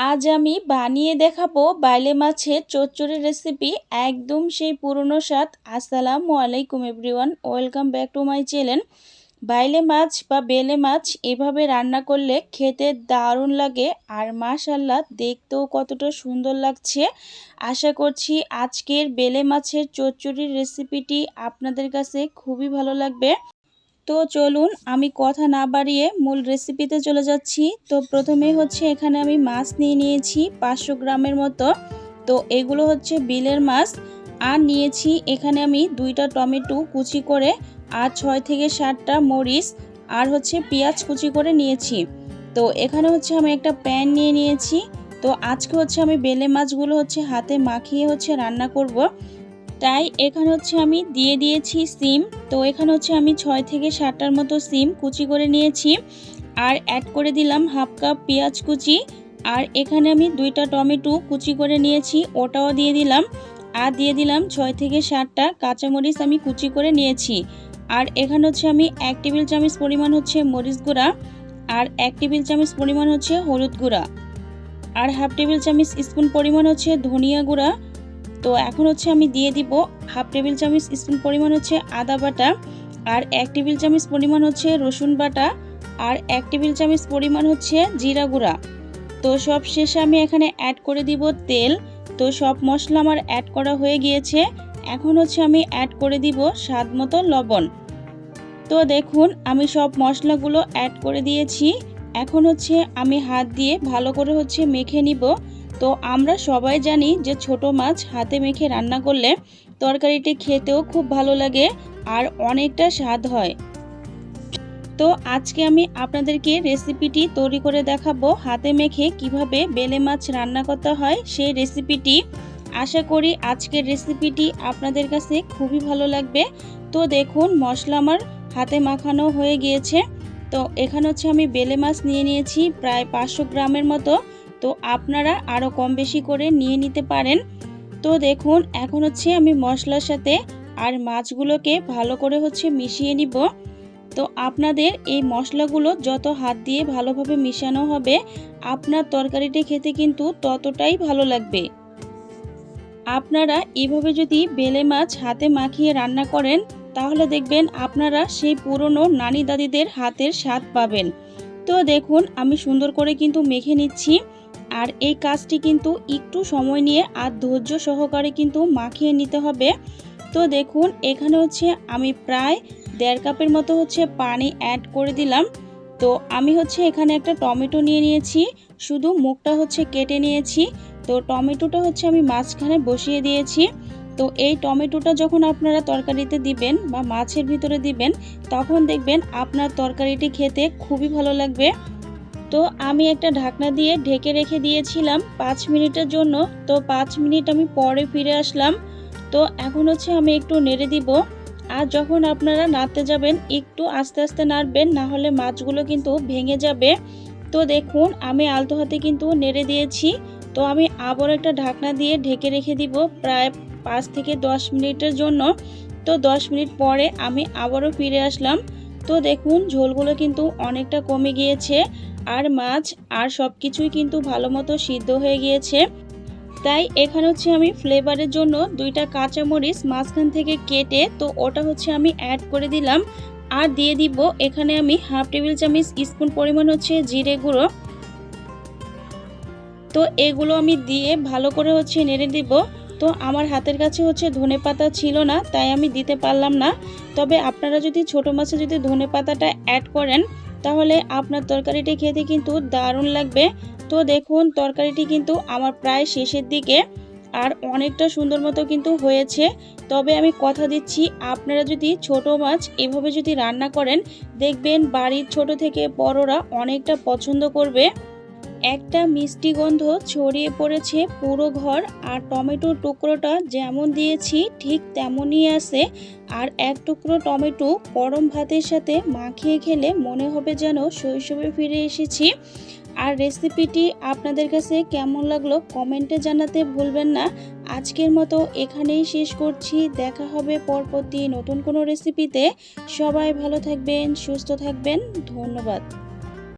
আজ আমি বানিয়ে দেখাবো বাইলে মাছের চচ্চড়ি রেসিপি একদম সেই পুরনো স্বাদ। আসসালামু আলাইকুম everyone welcome back to my channel বাইলে মাছ বা বেলে মাছ এভাবে রান্না করলে খেতে দারুণ লাগে আর মাশাল্লাহ দেখতেও কতটা সুন্দর লাগছে। আশা করছি আজকের বেলে মাছের চচ্চড়ির রেসিপিটি আপনাদের কাছে খুবই ভালো লাগবে। তো চলুন আমি কথা না বাড়িয়ে মূল রেসিপিতে চলে যাচ্ছি। তো প্রথমে হচ্ছে এখানে আমি মাছ নিয়ে নিয়েছি পাঁচশো গ্রামের মতো। তো এগুলো হচ্ছে বিলের মাছ। আর নিয়েছি এখানে আমি দুইটা টমেটো কুচি করে আর ছয় থেকে সাতটা মরিচ আর হচ্ছে পেঁয়াজ কুচি করে নিয়েছি। তো এখানে হচ্ছে আমি একটা প্যান নিয়ে নিয়েছি। তো আজকে হচ্ছে আমি বেলে মাছগুলো হচ্ছে হাতে মাখিয়ে হচ্ছে রান্না করব। তাই এখানে হচ্ছে আমি দিয়ে দিয়েছি সিম। তো এখানে হচ্ছে আমি ছয় থেকে সাতটার মতো সিম কুচি করে নিয়েছি। আর অ্যাড করে দিলাম হাফ কাপ পেঁয়াজ কুচি। আর এখানে আমি দুইটা টমেটো কুচি করে নিয়েছি, ওটাও দিয়ে দিলাম। আর দিয়ে দিলাম ছয় থেকে সাতটা কাঁচামরিচ আমি কুচি করে নিয়েছি। আর এখানে হচ্ছে আমি এক টেবিল চামচ পরিমাণ হচ্ছে মরিচ গুঁড়া। আর এক টেবিল চামচ পরিমাণ হচ্ছে হলুদ গুঁড়া। আর হাফ টেবিল চামচ স্পুন পরিমাণ হচ্ছে ধনিয়া গুঁড়া। তো এখন হচ্ছে আমি দিয়ে দিব হাফ টেবিল চামচ স্পুন পরিমাণ হচ্ছে আদা বাটা আর এক টেবিল চামচ পরিমাণ হচ্ছে রসুন বাটা আর এক টেবিল চামচ পরিমাণ হচ্ছে জিরা গুঁড়া। তো সব শেষে আমি এখানে অ্যাড করে দিব তেল। তো সব মশলা আমার অ্যাড করা হয়ে গিয়েছে। এখন হচ্ছে আমি অ্যাড করে দিব স্বাদ মতো লবণ। তো দেখুন, আমি সব মশলাগুলো অ্যাড করে দিয়েছি। এখন হচ্ছে আমি হাত দিয়ে ভালো করে হচ্ছে মেখে নিব। তো আমরা সবাই জানি যে ছোট মাছ হাতে মেখে রান্না করলে তরকারিটি খেতেও খুব ভালো লাগে আর অনেকটা স্বাদ হয়। তো আজকে আমি আপনাদেরকে রেসিপিটি তৈরি করে দেখাবো, হাতে মেখে কীভাবে বেলে মাছ রান্না করতে হয় সেই রেসিপিটি। আশা করি আজকের রেসিপিটি আপনাদের কাছে খুবই ভালো লাগবে। তো দেখুন, মশলা আমার হাতে মাখানো হয়ে গিয়েছে। তো এখানে হচ্ছে আমি বেলে মাছ নিয়ে নিয়েছি, প্রায় পাঁচশো গ্রামের মতো। তো আপনারা আরও কম বেশি করে নিয়ে নিতে পারেন। তো দেখুন, এখন হচ্ছে আমি মশলার সাথে আর মাছগুলোকে ভালো করে হচ্ছে মিশিয়ে নিব। তো আপনাদের এই মশলাগুলো যত হাত দিয়ে ভালোভাবে মিশানো হবে, আপনার তরকারিটি খেতে কিন্তু ততটাই ভালো লাগবে। আপনারা এভাবে যদি বেলে মাছ হাতে মাখিয়ে রান্না করেন, তাহলে দেখবেন আপনারা সেই পুরনো নানি দাদিদের হাতের স্বাদ পাবেন। তো দেখুন, আমি সুন্দর করে কিন্তু মেখে নিচ্ছি। আর এই কাজটি কিন্তু একটু সময় নিয়ে আর ধৈর্য সহকারে কিন্তু মাখিয়ে নিতে হবে। তো দেখুন, এখানে হচ্ছে আমি প্রায় দেড় কাপের মতো হচ্ছে পানি অ্যাড করে দিলাম। তো আমি হচ্ছে এখানে একটা টমেটো নিয়ে নিয়েছি, শুধু মুখটা হচ্ছে কেটে নিয়েছি। তো টমেটোটা হচ্ছে আমি মাঝখানে বসিয়ে দিয়েছি। তো এই টমেটোটা যখন আপনারা তরকারিতে দিবেন বা মাছের ভিতরে দিবেন, তখন দেখবেন আপনার তরকারিটি খেতে খুবই ভালো লাগবে। তো আমি একটা ঢাকনা দিয়ে ঢেকে রেখে দিয়েছিলাম পাঁচ মিনিটের জন্য। তো পাঁচ মিনিট আমি পরে ফিরে আসলাম। তো এখন হচ্ছে আমি একটু নেড়ে দিব। আর যখন আপনারা নাড়তে যাবেন, একটু আস্তে আস্তে নাড়বেন, না হলে মাছগুলো কিন্তু ভেঙে যাবে। তো দেখুন, আমি আলতো হাতে কিন্তু নেড়ে দিয়েছি। তো আমি আবার একটা ঢাকনা দিয়ে ঢেকে রেখে দিব প্রায় পাঁচ থেকে দশ মিনিটের জন্য। তো দশ মিনিট পরে আমি আবারও ফিরে আসলাম। তো দেখুন, ঝোলগুলো কিন্তু অনেকটা কমে গিয়েছে আর মাছ আর সব কিছুই কিন্তু ভালো মতো সিদ্ধ হয়ে গিয়েছে। তাই এখানে হচ্ছে আমি ফ্লেভারের জন্য দুইটা কাঁচামরিচ মাঝখান থেকে কেটে তো ওটা হচ্ছে আমি অ্যাড করে দিলাম। আর দিয়ে দিব এখানে আমি হাফ টেবিল চামচ স্পুন পরিমাণ হচ্ছে জিরে গুঁড়ো। তো এগুলো আমি দিয়ে ভালো করে হচ্ছে নেড়ে দিব। তো আমার হাতের কাছে হচ্ছে ধনে পাতা ছিল না, তাই আমি দিতে পারলাম না। তবে আপনারা যদি ছোটো মাছে যদি ধনে পাতাটা অ্যাড করেন, তাহলে আপনার তরকারিটি খেতে কিন্তু দারুণ লাগবে। তো দেখুন, তরকারিটি কিন্তু আমার প্রায় শেষের দিকে আর অনেকটা সুন্দর মতো কিন্তু হয়েছে। তবে আমি কথা দিচ্ছি, আপনারা যদি ছোট মাছ এভাবে যদি রান্না করেন, দেখবেন বাড়ির ছোট থেকে বড়রা অনেকটা পছন্দ করবে। একটা মিষ্টি গন্ধ ছড়িয়ে পড়েছে পুরো ঘর আর টমেটোর টুকরোটা যেমন দিয়েছি ঠিক তেমনই আছে। আর এক টুকরো টমেটো গরম ভাতের সাথে মাখিয়ে খেলে মনে হবে যেন শৈশবে ফিরে এসেছি। আর রেসিপিটি আপনাদের কাছে কেমন লাগল কমেন্টে জানাতে ভুলবেন না। আজকের মতো এখানেই শেষ করছি। দেখা হবে পরবর্তী নতুন কোনো রেসিপিতে। সবাই ভালো থাকবেন, সুস্থ থাকবেন। ধন্যবাদ।